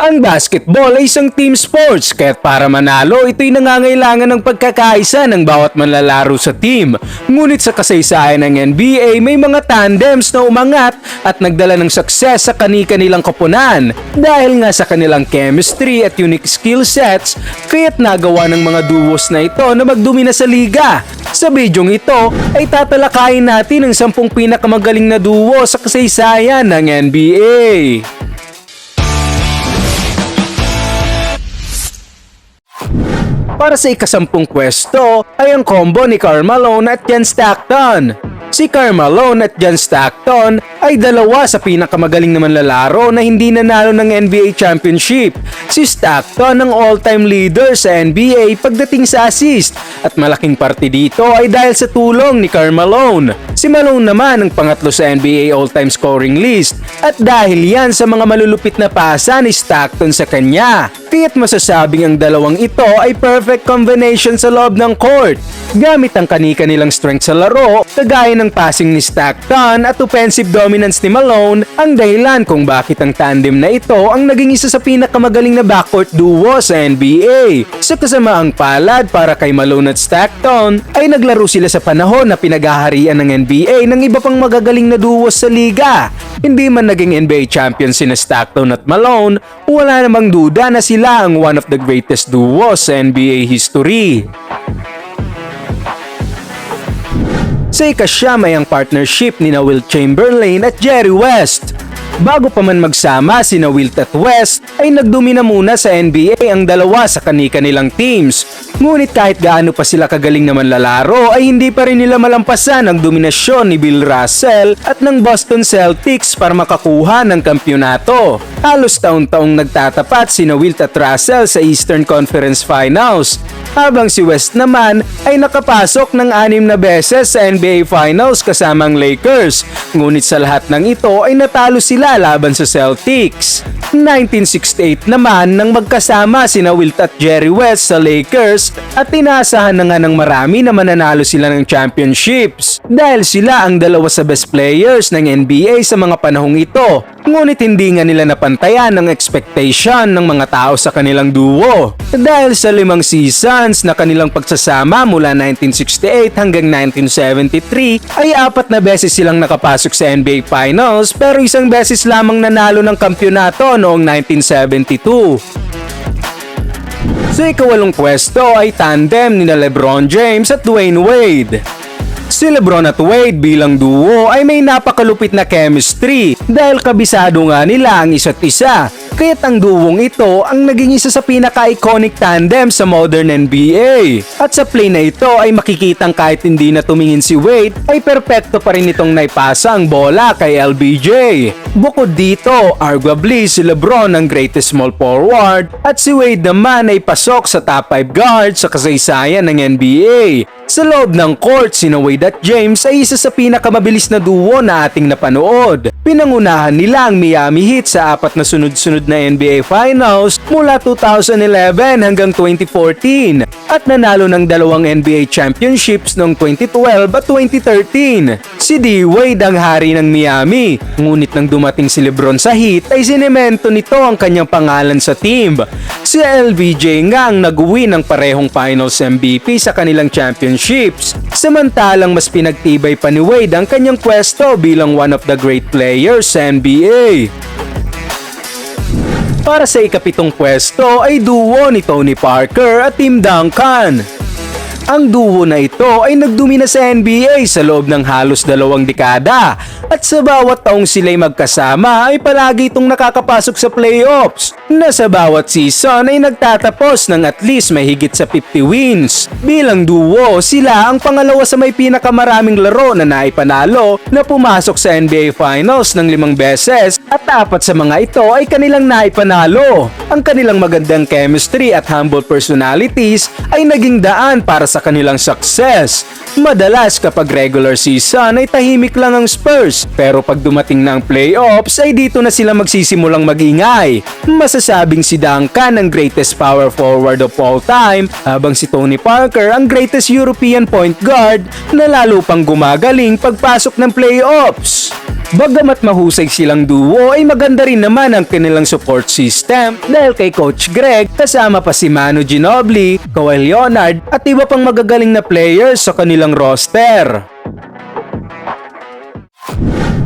Ang basketball ay isang team sports kaya't para manalo ito'y nangangailangan ng pagkakaisa ng bawat manlalaro sa team. Ngunit sa kasaysayan ng NBA may mga tandems na umangat at nagdala ng sukses sa kani-kanilang koponan dahil nga sa kanilang chemistry at unique skill sets kaya't nagawa ng mga duos na ito na magdumina sa liga. Sa bidyong ito ay tatalakayin natin ang sampung pinakamagaling na duo sa kasaysayan ng NBA. Para sa ikasampung pwesto ay ang combo ni Karl Malone at Jen Stockton. Si Karl Malone at John Stockton ay dalawa sa pinakamagaling na manlalaro na hindi nanalo ng NBA Championship. Si Stockton ang all-time leader sa NBA pagdating sa assist at malaking parte dito ay dahil sa tulong ni Karl Malone. Si Malone naman ang pangatlo sa NBA all-time scoring list at dahil yan sa mga malulupit na pasa ni Stockton sa kanya. Kaya't masasabing ang dalawang ito ay perfect combination sa loob ng court. Gamit ang kanika-nilang strength sa laro, kagaya ng passing ni Stockton at offensive dominance ni Malone, ang dahilan kung bakit ang tandem na ito ang naging isa sa pinakamagaling na backcourt duo sa NBA. Sa kasamaang palad para kay Malone at Stockton, ay naglaro sila sa panahon na pinaghaharian ng NBA ng iba pang magagaling na duo sa liga. Hindi man naging NBA champion sina Stockton at Malone, wala namang duda na sila ang one of the greatest duos sa NBA history. Sa ikasyam ay ang partnership ni na Will Chamberlain at Jerry West. Bago pa man magsama si na Wilt at West ay nagdumina muna sa NBA ang dalawa sa kanika-nilang teams. Ngunit kahit gaano pa sila kagaling naman lalaro ay hindi pa rin nila malampasan ang dominasyon ni Bill Russell at ng Boston Celtics para makakuha ng kampyonato. Halos taon-taong nagtatapat si na Wilt at Russell sa Eastern Conference Finals habang si West naman ay nakapasok ng anim na beses sa NBA Finals kasama ang Lakers. Ngunit sa lahat ng ito ay natalo sila laban sa Celtics. 1968 naman nang magkasama sina Wilt at Jerry West sa Lakers at inaasahan na nga ng marami na mananalo sila ng championships dahil sila ang dalawa sa best players ng NBA sa mga panahong ito. Ngunit hindi nga nila napantayan ang expectation ng mga tao sa kanilang duo. Dahil sa limang seasons na kanilang pagsasama mula 1968 hanggang 1973 ay apat na beses silang nakapasok sa NBA Finals pero isang beses lamang nanalo ng kampyonato noong 1972. Sa ikawalong pwesto ay tandem ni Lebron James at Dwayne Wade. Si Lebron at Wade bilang duo ay may napakalupit na chemistry dahil kabisado nga nila ang isa't isa. Kaya't ang duwong ito ang naging isa sa pinaka-iconic tandem sa modern NBA. At sa play na ito ay makikitang kahit hindi na tumingin si Wade ay perpekto pa rin itong naipasa ang bola kay LBJ. Bukod dito, arguably si Lebron ang greatest small forward at si Wade naman ay pasok sa top 5 guards sa kasaysayan ng NBA. Sa loob ng court, sina Wade at James ay isa sa pinakamabilis na duo na ating napanood. Pinangunahan nila ang Miami Heat sa apat na sunod-sunod na NBA Finals mula 2011 hanggang 2014 at nanalo ng dalawang NBA Championships noong 2012 at 2013. Si D. Wade ang hari ng Miami, ngunit nang dumating si Lebron sa Heat ay sinemento nito ang kanyang pangalan sa team. Si LBJ nga ang nag-uwi ng parehong Finals MVP sa kanilang championships. Samantalang mas pinagtibay pa ni Wade ang kanyang pwesto bilang one of the great players sa NBA. Para sa ikapitong pwesto ay duo ni Tony Parker at Tim Duncan. Ang duo na ito ay nagdumina sa NBA sa loob ng halos dalawang dekada at sa bawat taong sila'y magkasama ay palagi itong nakakapasok sa playoffs na sa bawat season ay nagtatapos ng at least may higit sa 50 wins. Bilang duo, sila ang pangalawa sa may pinakamaraming laro na naipanalo na pumasok sa NBA Finals ng limang beses at apat sa mga ito ay kanilang naipanalo. Ang kanilang magandang chemistry at humble personalities ay naging daan para sa kanilang success. Madalas kapag regular season ay tahimik lang ang Spurs pero pag dumating ang playoffs ay dito na sila magsisimulang magingay. Masasabing si Duncan ang greatest power forward of all time habang si Tony Parker ang greatest European point guard na lalo pang gumagaling pagpasok ng playoffs. Bagamat mahusay silang duo ay maganda rin naman ang kanilang support system dahil kay Coach Greg kasama pa si Manu Ginobili, Kawhi Leonard at iba pang magagaling na players sa kanilang roster.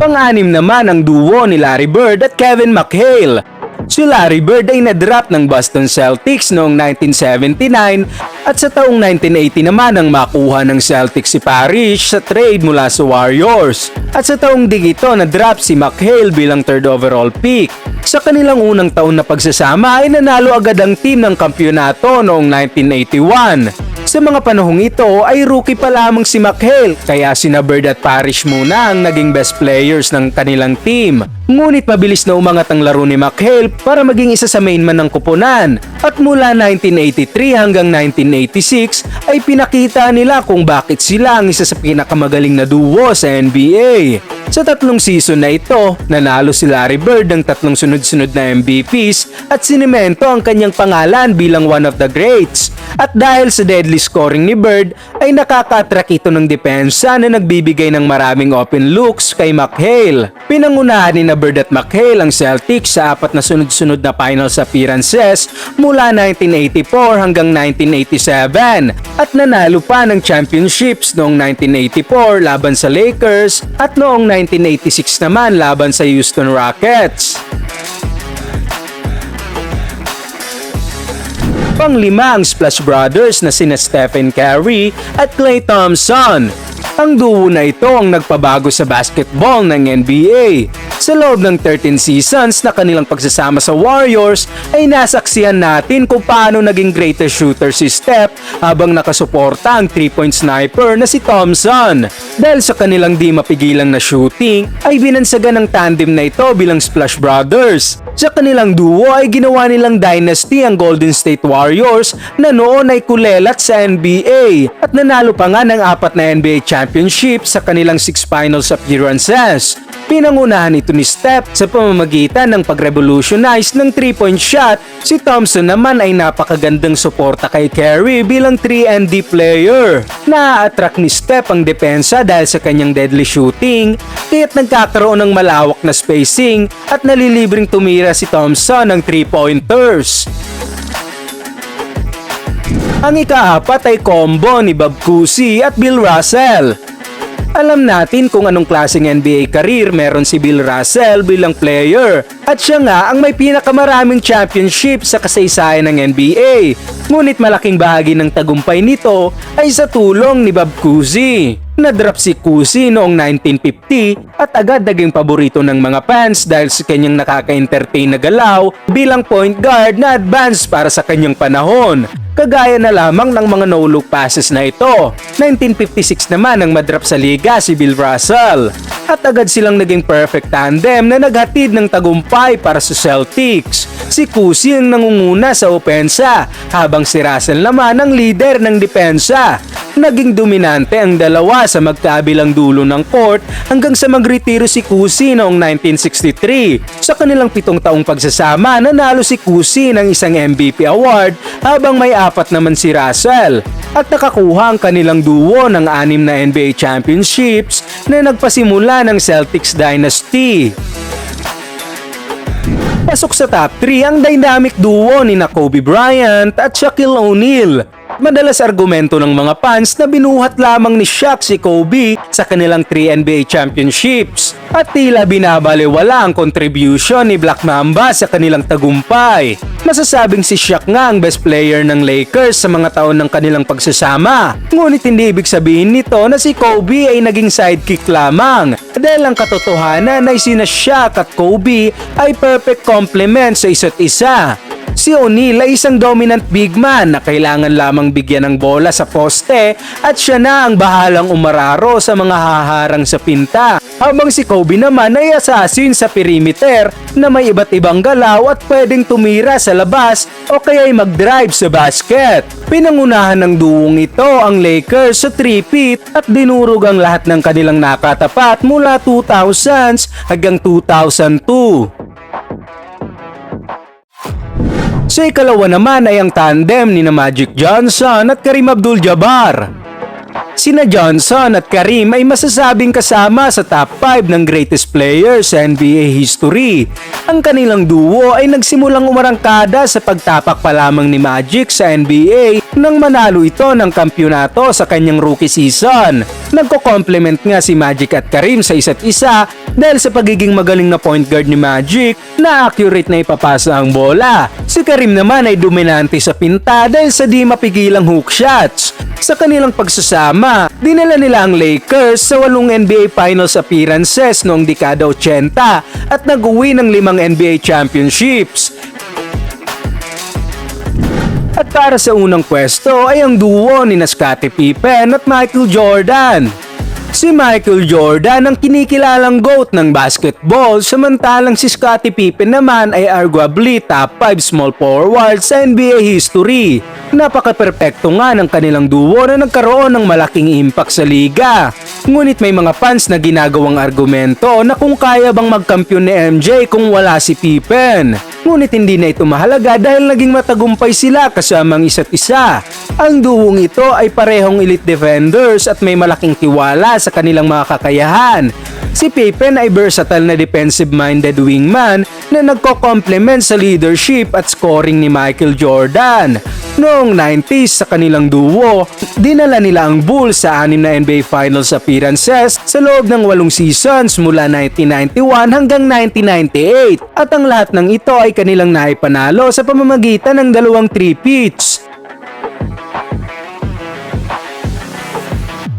Pang-anim naman ang duo ni Larry Bird at Kevin McHale. Si Larry Bird ay na-drop ng Boston Celtics noong 1979 at sa taong 1980 naman ang makuha ng Celtics si Parrish sa trade mula sa Warriors. At sa taong dig ito na-drop si McHale bilang third overall pick. Sa kanilang unang taon na pagsasama ay nanalo agad ang team ng kampyonato noong 1981. Sa mga panahong ito ay rookie pa lamang si McHale kaya sina Bird at Parrish muna ang naging best players ng kanilang team. Ngunit mabilis na umangat ang laro ni McHale para maging isa sa main man ng kupunan at mula 1983 hanggang 1986 ay pinakita nila kung bakit sila ang isa sa pinakamagaling na duo sa NBA. Sa tatlong season na ito, nanalo si Larry Bird ng tatlong sunod-sunod na MVPs at sinimento ang kanyang pangalan bilang one of the greats. At dahil sa deadly scoring ni Bird, ay nakaka-attract ito ng depensa na nagbibigay ng maraming open looks kay McHale. Pinangunahan ni na at McHale ang Celtics sa apat na sunod-sunod na finals appearances mula 1984 hanggang 1987 at nanalo pa ng championships noong 1984 laban sa Lakers at noong 1986 naman laban sa Houston Rockets. Panglima ang Splash Brothers na sina Stephen Curry at Klay Thompson. Ang duo na ito ang nagpabago sa basketball ng NBA. Sa loob ng 13 seasons na kanilang pagsasama sa Warriors ay nasaksihan natin kung paano naging greatest shooter si Steph habang nakasuporta ang 3-point sniper na si Thompson. Dahil sa kanilang di mapigilan na shooting ay binansagan ng tandem na ito bilang Splash Brothers. Sa kanilang duo ay ginawa nilang dynasty ang Golden State Warriors na noon ay kulelat sa NBA at nanalo pa nga ng apat na NBA championship sa kanilang six finals appearances. Pinangunahan ito ni Steph sa pamamagitan ng pag-revolutionize ng 3-point shot. Si Thompson naman ay napakagandang suporta kay Curry bilang 3-and-D player. Na-attract ni Steph ang depensa dahil sa kanyang deadly shooting, kaya't nagkakaroon ng malawak na spacing at nalilibring tumira si Thompson ng 3-pointers. Ang ikaapat ay combo ni Bob Cousy at Bill Russell. Alam natin kung anong klaseng NBA career meron si Bill Russell bilang player at siya nga ang may pinakamaraming championship sa kasaysayan ng NBA. Ngunit malaking bahagi ng tagumpay nito ay sa tulong ni Bob Cousy. Na-drop si Cousy noong 1950 at agad naging paborito ng mga fans dahil sa kanyang nakaka-entertain na galaw bilang point guard na advance para sa kanyang panahon. Kagaya na lamang ng mga no-look passes na ito. 1956 naman ang madrop sa liga si Bill Russell. At agad silang naging perfect tandem na naghatid ng tagumpay para sa Celtics. Si Cousy ang nangunguna sa opensa habang si Russell naman ang leader ng depensa. Naging dominante ang dalawa sa magkabilang dulo ng court hanggang sa magretiro si Cousy noong 1963. Sa kanilang pitong taong pagsasama, nanalo si Cousy ng isang MVP award habang may apat naman si Russell at nakakuha ang kanilang duo ng anim na NBA championships na nagpasimula ng Celtics dynasty. Pasok sa top 3 ang dynamic duo ni na Kobe Bryant at Shaquille O'Neal. Madalas argumento ng mga fans na binuhat lamang ni Shaq si Kobe sa kanilang 3 NBA championships at tila binabaliwala ang contribution ni Black Mamba sa kanilang tagumpay. Masasabing si Shaq nga ang best player ng Lakers sa mga taon ng kanilang pagsasama. Ngunit hindi ibig sabihin nito na si Kobe ay naging sidekick lamang dahil ang katotohanan ay sina Shaq at Kobe ay perfect complement sa isa't isa. Si O'Neal ay isang dominant big man na kailangan lamang bigyan ng bola sa poste at siya na ang bahalang umararo sa mga haharang sa pinta. Habang si Kobe naman ay assassin sa perimeter na may iba't ibang galaw at pwedeng tumira sa labas o kaya'y mag-drive sa basket. Pinangunahan ng duwong ito ang Lakers sa 3-peat at dinurog ang lahat ng kanilang nakatapat mula 2000s hanggang 2002. Sa ikalawa naman ay ang tandem ni na Magic Johnson at Karim Abdul-Jabbar. Sina Johnson at Karim ay masasabing kasama sa top 5 ng greatest players sa NBA history. Ang kanilang duo ay nagsimulang umarangkada sa pagtapak pa lamang ni Magic sa NBA nang manalo ito ng kampyonato sa kanyang rookie season. Nagko-complement nga si Magic at Karim sa isa't isa dahil sa pagiging magaling na point guard ni Magic na accurate na ipapasa ang bola. Si Karim naman ay dominante sa pinta dahil sa di mapigilang hook shots. Sa kanilang pagsasama, dinala nila ang Lakers sa walong NBA Finals appearances noong dekada 80 at nag-uwi ng limang NBA championships. Para sa unang pwesto ay ang duo ni Scottie Pippen at Michael Jordan. Si Michael Jordan ang kinikilalang GOAT ng basketball samantalang si Scottie Pippen naman ay arguably top 5 small forward sa NBA history. Napaka-perpekto nga ng kanilang duo na nagkaroon ng malaking impact sa liga. Ngunit may mga fans na ginagawang argumento na kung kaya bang magkampiyon ni MJ kung wala si Pippen. Ngunit hindi na ito mahalaga dahil naging matagumpay sila kasama ang isa't isa. Ang duwong ito ay parehong elite defenders at may malaking tiwala sa kanilang mga kakayahan. Si Pippen ay versatile na defensive-minded wingman na nagko-complement sa leadership at scoring ni Michael Jordan. Noong 90s sa kanilang duo, dinala nila ang Bulls sa anim na NBA Finals appearances sa loob ng walong seasons mula 1991 hanggang 1998 at ang lahat ng ito ay kanilang naipanalo sa pamamagitan ng dalawang three-peats.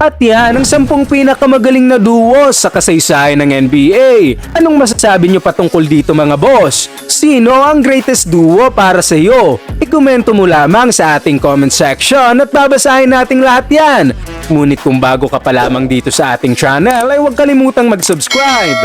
At yan ang sampung pinakamagaling na duo sa kasaysayan ng NBA. Anong masasabi nyo patungkol dito mga boss? Sino ang greatest duo para sa iyo? Ikomento mo lamang sa ating comment section at babasahin nating lahat yan. Ngunit kung bago ka pa lamang dito sa ating channel ay huwag kalimutang mag-subscribe.